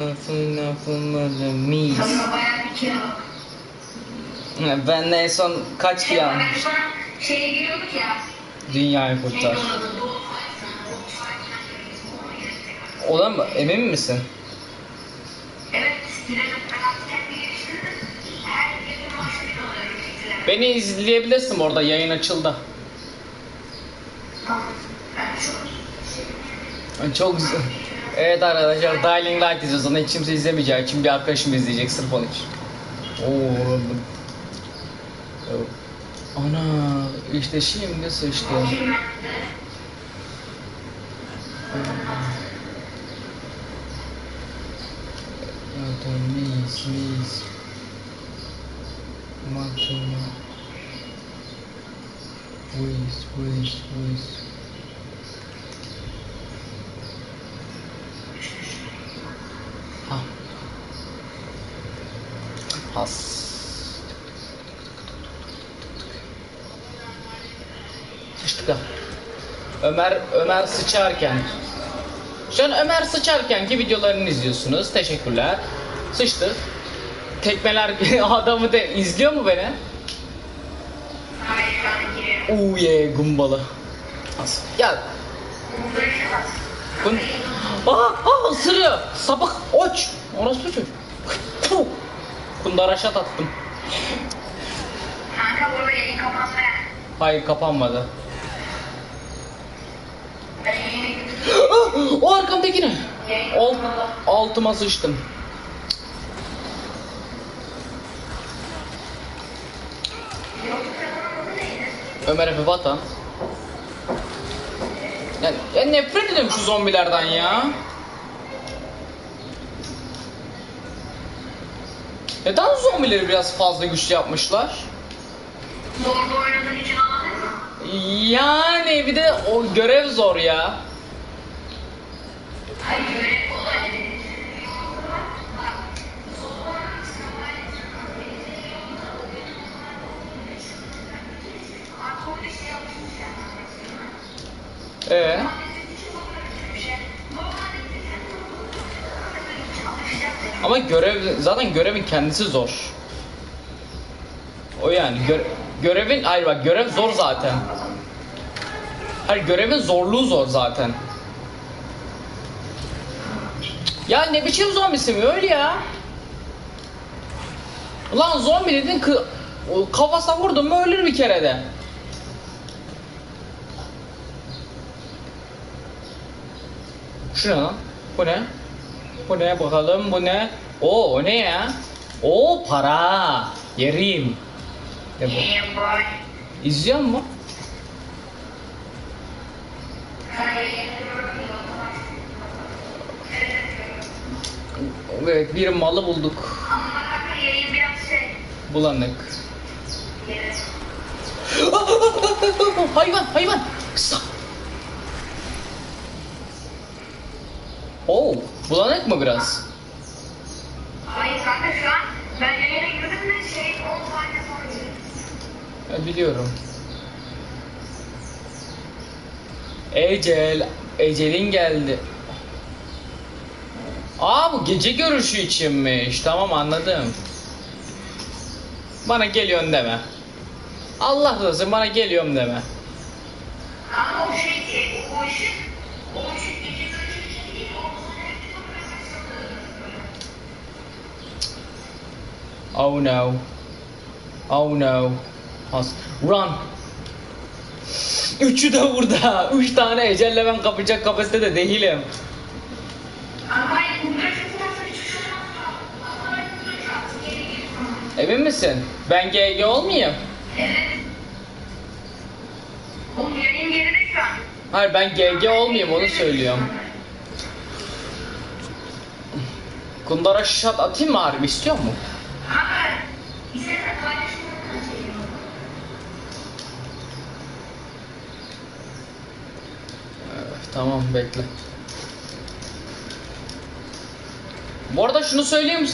Lafın lafın mis. Sonra bayağı bir kilo. Ben de en son kaç kilo Şey, ben sonra şeye giriyorduk ya. Dünyayı Neydi kurtar. Olan mı? Emin misin? Evet. Ben artık kendi. Her. Beni izleyebilirsin orada yayın açıldı. Tamam. Ben çok Çok güzel. Evet arkadaşlar Dying Light izliyoruz. Onu hiç kimse izlemeyeceği için bir arkadaşım izleyecek sırf onun için. Oo. Ana işte şimdi sıçtı. Mis mis. Makina. Whiz whiz whiz. Has. Sıçtık. Ömer Ömer sıçarken. Şu an Ömer sıçarken ki videolarını izliyorsunuz. Teşekkürler. Sıçtı. Tekmeler adamı da izliyor mu beni? Hayır, şu an giriyorum. Uuu ye gumbalı. As. Ya Kun... Aa, aa ısırıyor. Sapık. Oç. Orası çocuk. Puh. Kundaraşat attım. Kanka burada yayın kapandı. Hayır kapanmadı. O arkamdakine. Yayın Alt, altıma sıçtım. Ömer Efe Vatan. Ya, ya nefret ediyorum şu zombilerden ya. Neden zombileri biraz fazla güçlü yapmışlar? Zorlu oynadığın için anladın mı? Yani bir de o görev zor ya. Hayır, görev kolay. Ee? Ama görev zaten görevin kendisi zor. O yani gö- görevin hayır bak görev zor zaten. Hayır görevin zorluğu zor zaten. Ya ne biçim zombisi mi öyle ya? Ulan zombi dedin o kafasına vurdun mu ölür bir kerede. Şu ne lan? Bu ne? Bu ne bakalım bu ne? Oo o ne ya? Oo para. Yerim. Ne bu? İzliyor mu? Evet bir malı bulduk. Bulanık. Hayvan hayvan. Kısa. Oo bulanık mı biraz? Hayır kanka şu an ben yayına girdim ve şey 10 saniye sonra girdim. Biliyorum. Ecel, Ecel'in geldi. Aa bu gece görüşü içinmiş. Tamam anladım. Bana geliyorsun deme. Allah razı bana geliyorum deme. Kanka o şey o ışık o ışık gece görüşü için değil o Oh no. Oh no. Has. Run. Üçü de burada. Üç tane ecelle ben kapacak kapasitede değilim. Emin misin? Ben GG olmayayım. Hayır ben GG olmayayım onu söylüyorum. Kundara şat atayım mı harbi istiyor mu? Kanka izleme paylaşımı Evet, tamam bekle. Bu arada şunu söyleyeyim sana.